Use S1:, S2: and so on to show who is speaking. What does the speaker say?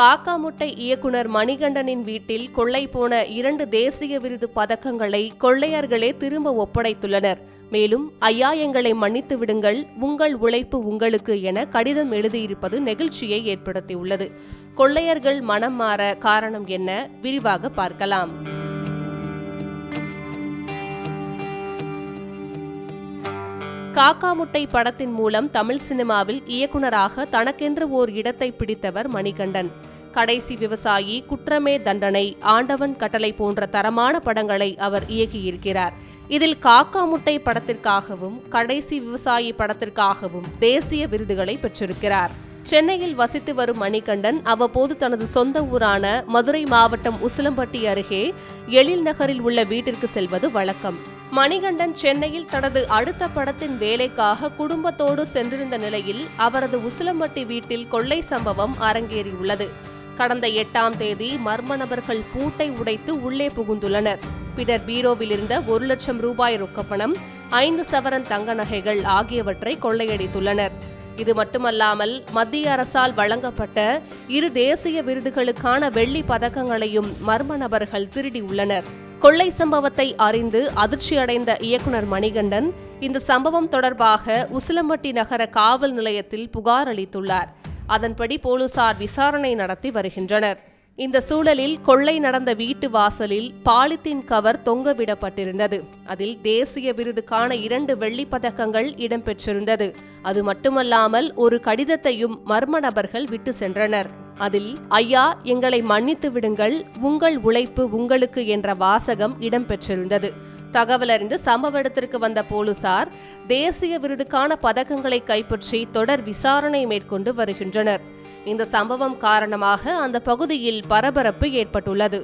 S1: காக்கா முட்டை இயக்குனர் மணிகண்டனின் வீட்டில் கொள்ளை போன இரண்டு தேசிய விருது பதக்கங்களை கொள்ளையர்களே திரும்ப ஒப்படைத்துள்ளனர். மேலும் ஐயா எங்களை மன்னித்து விடுங்கள் உங்கள் உழைப்பு உங்களுக்கு என கடிதம் எழுதியிருப்பது நெகிழ்ச்சியை ஏற்படுத்தியுள்ளது. கொள்ளையர்கள் மனம் மாற காரணம் என்ன? விரிவாக பார்க்கலாம். காக்கா முட்டை படத்தின் மூலம் தமிழ் சினிமாவில் இயக்குனராக தனக்கென்று ஓர் இடத்தை பிடித்தவர் மணிகண்டன். கடைசி விவசாயி குற்றமே தண்டனை ஆண்டவன் கட்டளை போன்ற தரமான படங்களை அவர் இயக்கியிருக்கிறார். இதில் காக்கா முட்டை படத்திற்காகவும் கடைசி விவசாயி படத்திற்காகவும் தேசிய விருதுகளை பெற்றிருக்கிறார். சென்னையில் வசித்து வரும் மணிகண்டன் அவ்வப்போது தனது சொந்த ஊரான மதுரை மாவட்டம் உசிலம்பட்டி அருகே எழில் நகரில் உள்ள வீட்டிற்கு செல்வது வழக்கம். மணிகண்டன் சென்னையில் தனது அடுத்த படத்தின் வேலைக்காக குடும்பத்தோடு சென்றிருந்த நிலையில் அவரது உசிலம்பட்டி வீட்டில் கொள்ளை சம்பவம் அரங்கேறியுள்ளது. கடந்த எட்டாம் தேதி மர்ம நபர்கள் பூட்டை உடைத்து உள்ளே புகுந்துள்ளனர். பின்னர் பீரோவில் இருந்த ஒரு லட்சம் ரூபாய் ரொக்கப்பணம் ஐந்து சவரன் தங்க நகைகள் ஆகியவற்றை கொள்ளையடித்துள்ளனர். இது மட்டுமல்லாமல் மத்திய அரசால் வழங்கப்பட்ட இரு தேசிய விருதுகளுக்கான வெள்ளி பதக்கங்களையும் மர்ம நபர்கள் திருடியுள்ளனர் கொள்ளை சம்பவத்தை அறிந்து அதிர்ச்சியடைந்த இயக்குனர் மணிகண்டன் இந்த சம்பவம் தொடர்பாக உசிலம்பட்டி நகர காவல் நிலையத்தில் புகார் அளித்துள்ளார். அதன்படி போலீசார் விசாரணை நடத்தி வருகின்றனர். இந்த சூழலில் கொள்ளை நடந்த வீட்டு வாசலில் பாலித்தீன் கவர் தொங்கவிடப்பட்டிருந்தது. அதில் தேசிய விருதுக்கான இரண்டு வெள்ளிப் பதக்கங்கள் இடம்பெற்றிருந்தது. அது மட்டுமல்லாமல் ஒரு கடிதத்தையும் மர்ம நபர்கள் விட்டு சென்றனர். அதில் ஐயா எங்களை மன்னித்து விடுங்கள். உங்கள் உழைப்பு உங்களுக்கு என்ற வாசகம் இடம்பெற்றிருந்தது. தகவலறிந்து சம்பவ இடத்திற்கு வந்த போலீசார் தேசிய விருதுக்கான பதக்கங்களை கைப்பற்றி தொடர் விசாரணை மேற்கொண்டு வருகின்றனர். இந்த சம்பவம் காரணமாக அந்த பகுதியில் பரபரப்பு ஏற்பட்டுள்ளது.